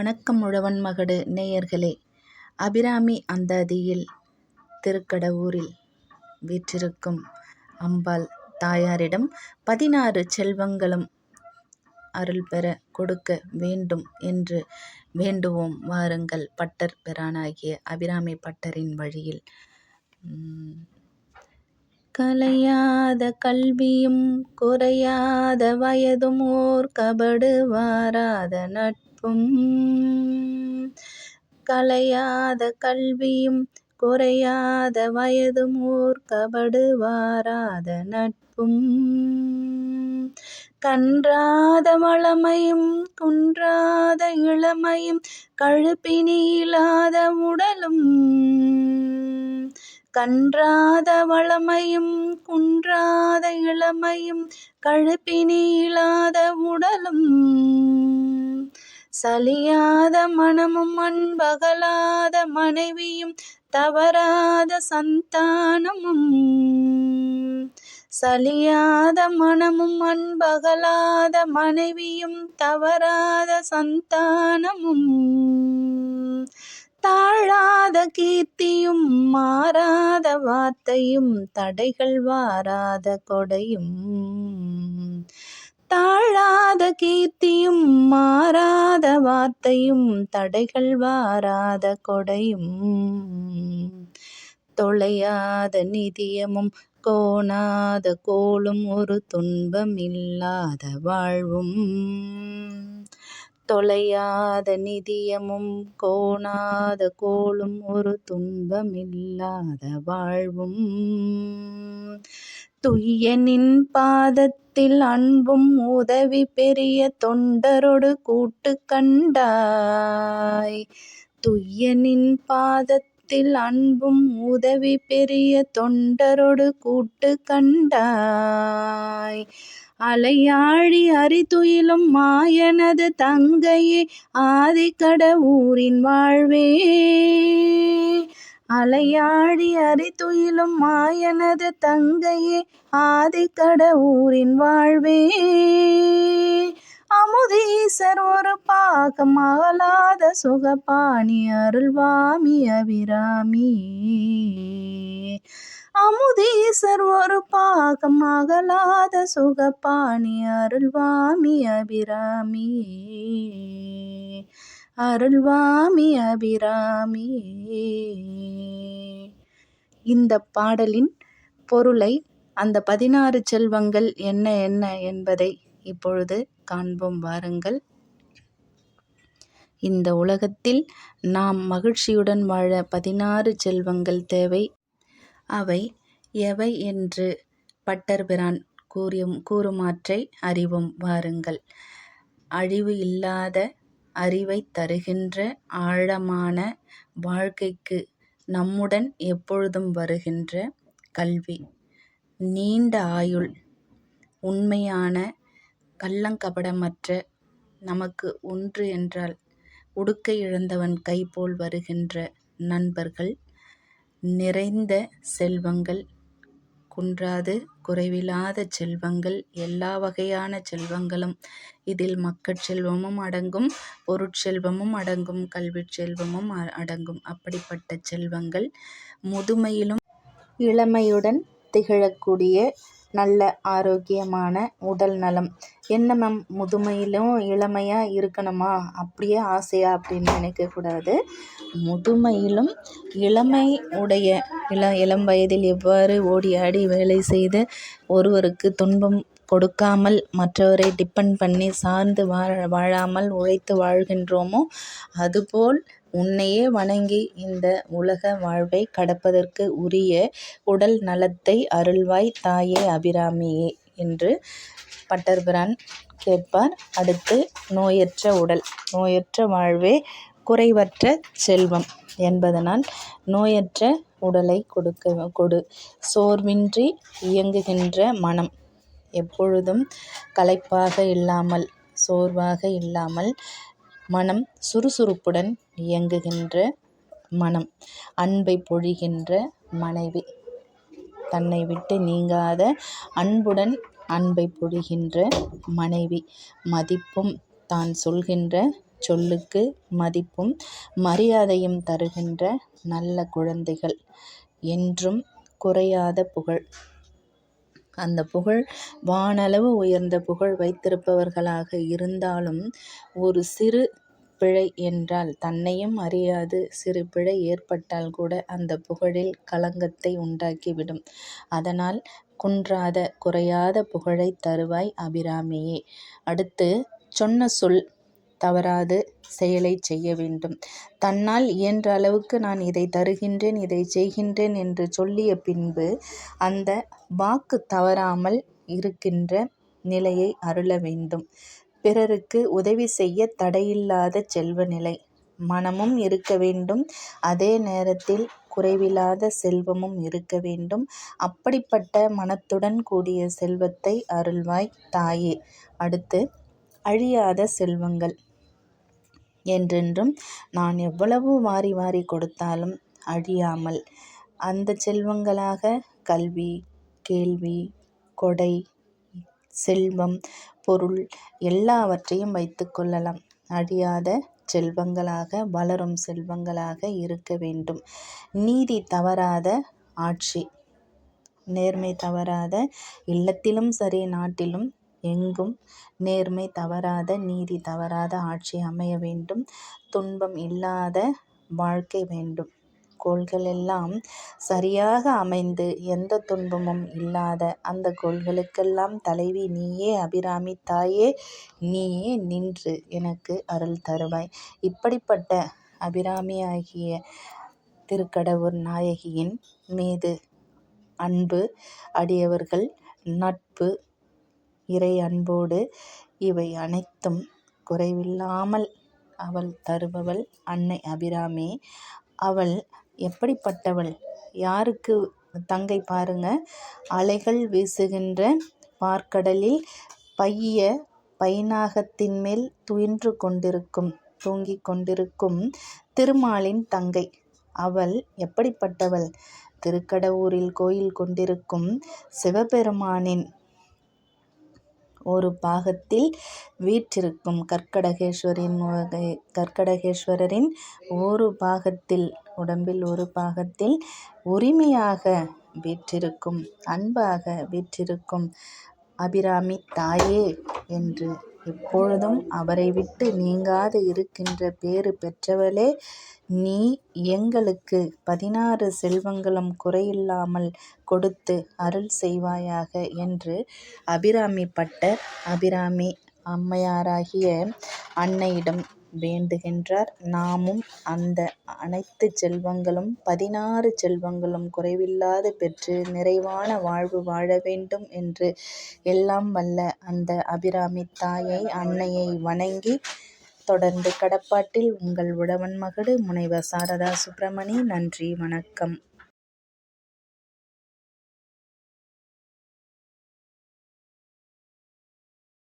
வணக்கம் உழவன் மகடு நேயர்களே. அபிராமி அந்தாதியில் திருக்கடவூரில் வீற்றிருக்கும் அம்பாள் தாயாரிடம் பதினாறு செல்வங்களும் அருள் பெற கொடுக்க வேண்டும் என்று வேண்டுவோம். வாருங்கள் பட்டர் பிரானாகிய அபிராமி பட்டரின் வழியில். கலையாத கல்வியும் குறையாத வயதும் ஓர் கபடு வாராத நட்பும் கலையாத கல்வியும் குறையாத வயதும் ஓர் நட்பும். கன்றாத வளமையும் குன்றாத இளமையும் கழுப்பினியில்லாத உடலும். கன்றாத வளமையும் குன்றாத இளமையும் கழுப்பினியில்லாத உடலும். சலியாத மனமும் அன்பகலாத மனைவியும் தவறாத சந்தானமும். சலியாத மனமும் அன்பகலாத மனைவியும் தவறாத சந்தானமும். தாழாத கீர்த்தியும் மாறாத வார்த்தையும் தடைகள் வாராத கொடையும். தாழாத கீர்த்தியும் மாறாத வார்த்தையும் தடைகள் வாராத கொடையும். தொலையாத நிதியமும் கோணாத கோலும் ஒரு துன்பம் இல்லாத வாழ்வும். தொலையாத நிதியமும் கோணாத கோளும் ஒரு துன்பமில்லாத வாழ்வும். துய்யனின் பாதத்தில் அன்பும் உதவி பெரிய தொண்டரொடு கூட்டு கண்டாய். துய்யனின் பாதத்தில் அன்பும் உதவி பெரிய தொண்டரொடு கூட்டு கண்டாய். அலையாழி அரிதுயிலும் மாயனது தங்கையே ஆதிக்கட ஊரின் வாழ்வே. அலையாழி அரிதுயிலும் மாயனது தங்கையே ஆதிக்கட ஊரின் வாழ்வே. அமுதீசர் ஒரு பாகம் அகலாத சுகபாணி அருள்வாமி அபிராமி அமுதீசர் ஒரு பாகம் அகலாத சுகப்பாணி அருள்வாமி அபிராமி. அருள்வாமி அபிராமி. இந்த பாடலின் பொருளை அந்த பதினாறு செல்வங்கள் என்ன என்ன என்பதை இப்பொழுது காண்போம் வாருங்கள். இந்த உலகத்தில் நாம் மகிழ்ச்சியுடன் வாழ பதினாறு செல்வங்கள் தேவை. அவை எவை என்று பட்டர்பிரான் கூறியும் கூறுமாற்றை அறிவும் வாருங்கள். அழிவு இல்லாத அறிவைத் தருகின்ற ஆழமான வாழ்க்கைக்கு நம்முடன் எப்பொழுதும் வருகின்ற கல்வி. நீண்ட ஆயுள் உண்மையான கள்ளங்கபடமற்ற நமக்கு ஒன்று என்றால் உடுக்கை இழந்தவன் கைபோல் வருகின்ற நண்பர்கள் நிறைந்த செல்வங்கள் குன்றாது குறைவில்லாத செல்வங்கள் எல்லா வகையான செல்வங்களும். இதில் மக்கட்செல்வமும் அடங்கும் பொருட்செல்வமும் அடங்கும் கல்விச் செல்வமும் அடங்கும். அப்படிப்பட்ட செல்வங்கள் முதுமையிலும் இளமையுடன் திகழக்கூடிய நல்ல ஆரோக்கியமான உடல் நலம். என்ன மேம் முதுமையிலும் இளமையாக இருக்கணுமா? அப்படியே ஆசையா அப்படின்னு நினைக்கக்கூடாது முதுமையிலும் இளமை உடைய இள இளம் வயதில் எவ்வாறு ஓடி ஆடி வேலை செய்து ஒருவருக்கு துன்பம் கொடுக்காமல் மற்றவரை டிபெண்ட் பண்ணி சார்ந்து வாழ வாழாமல் உழைத்து வாழ்கின்றோமோ அதுபோல் உன்னையே வணங்கி இந்த உலக வாழ்வை கடப்பதற்கு உரிய உடல் நலத்தை அருள்வாய் தாயே அபிராமியே என்று பட்டர்பிரான் கேட்பார். அடுத்து நோயற்ற உடல். நோயற்ற வாழ்வே குறைவற்ற செல்வம் என்பதனால் நோயற்ற உடலை கொடுக்க கொடு. சோர்வின்றி இயங்குகின்ற மனம் எப்பொழுதும் களைப்பாக இல்லாமல் சோர்வாக இல்லாமல் மனம் சுறுசுறுப்புடன் இயங்குகின்ற மனம் அன்பை பொழிகின்ற மனைவி தன்னை விட்டு நீங்காத அன்புடன் அன்பை பொழிகின்ற மனைவி மதிப்பும் தான் சொல்கின்ற சொல்லுக்கு மதிப்பும் மரியாதையும் தருகின்ற நல்ல குழந்தைகள். என்றும் குறையாத புகழ். அந்த புகழ் வானளவு உயர்ந்த புகழ் வைத்திருப்பவர்களாக இருந்தாலும் ஒரு சிறு பிழை என்றால் தன்னையும் அறியாது சிறு பிழை ஏற்பட்டால் கூட அந்த புகழில் களங்கத்தை உண்டாக்கிவிடும். அதனால் குன்றாத குறையாத புகழைத் தருவாய் அபிராமியே. அடுத்து சொன்ன சொல் தவறாது செயலை செய்ய வேண்டும். தன்னால் இயன்ற அளவுக்கு நான் இதை தருகின்றேன் இதை செய்கின்றேன் என்று சொல்லிய பின்பு அந்த வாக்கு தவறாமல் இருக்கின்ற நிலையை அருள வேண்டும். பிறருக்கு உதவி செய்ய தடையில்லாத செல்வ நிலை. மனமும் இருக்க வேண்டும் அதே நேரத்தில் குறைவில்லாத செல்வமும் இருக்க வேண்டும். அப்படிப்பட்ட மனத்துடன் கூடிய செல்வத்தை அருள்வாய் தாயே. அடுத்து அழியாத செல்வங்கள். என்றென்றும் நான் எவ்வளவு வாரி வாரி கொடுத்தாலும் அழியாமல் அந்த செல்வங்களாக கல்வி கேள்வி கொடை செல்வம் பொருள் எல்லாவற்றையும் வைத்து கொள்ளலாம். அழியாத செல்வங்களாக வளரும் செல்வங்களாக இருக்க வேண்டும். நீதி தவறாத ஆட்சி. நேர்மை தவறாத இல்லத்திலும் சரி நாட்டிலும் எங்கும் நேர்மை தவறாத நீதி தவறாத ஆட்சி அமைய வேண்டும். துன்பம் இல்லாத வாழ்க்கை வேண்டும். கோள்கள் எல்லாம் சரியாக அமைந்து எந்த துன்பமும் இல்லாத அந்த கோள்களுக்கெல்லாம் தலைவி நீயே அபிராமி தாயே. நீயே நின்று எனக்கு அருள் தருவாய். இப்படிப்பட்ட அபிராமியாகிய திருக்கடவுர் நாயகியின் மீது அன்பு அடியவர்கள் நட்பு இறை அன்போடு இவை அனைத்தும் குறைவில்லாமல் அவள் தருபவள் அன்னை அபிராமி. அவள் எப்படிப்பட்டவள் யாருக்கு தங்கை பாருங்க அலைகள் வீசுகின்ற பாற்கடலில் பைய பைநாகத்தின்மேல் துயின்று கொண்டிருக்கும் தூங்கிக் கொண்டிருக்கும் திருமாலின் தங்கை. அவள் எப்படிப்பட்டவள் திருக்கடவுரில் கோயில் கொண்டிருக்கும் சிவபெருமானின் ஒரு பாகத்தில் வீற்றிருக்கும் கர்க்கடகேஸ்வரின் கர்க்கடகேஸ்வரரின் ஒரு பாகத்தில் உடம்பில் ஒரு பாகத்தில் உரிமையாக வீற்றிருக்கும் அன்பாக வீற்றிருக்கும் அபிராமி தாயே என்று எப்பொழுதும் அவரை விட்டு நீங்காது இருக்கின்ற பேறு பெற்றவளே நீ எங்களுக்கு பதினாறு செல்வங்களும் குறையில்லாமல் கொடுத்து அருள் செய்வாயாக என்று அபிராமி பட்டர் அபிராமி அம்மையாராகிய அன்னையிடம் வேண்டுகின்றார். நாமும் அந்த அனைத்துச் செல்வங்களும் பதினாறு செல்வங்களும் குறைவில்லாது பெற்று நிறைவான வாழ்வு வாழ வேண்டும் என்று எல்லாம் வல்ல அந்த அபிராமி தாயை அன்னையை வணங்கி தொடர்ந்து கடப்பாட்டில் உங்கள் உழவன் மகடு முனைவர் சாரதா சுப்பிரமணி நன்றி வணக்கம்.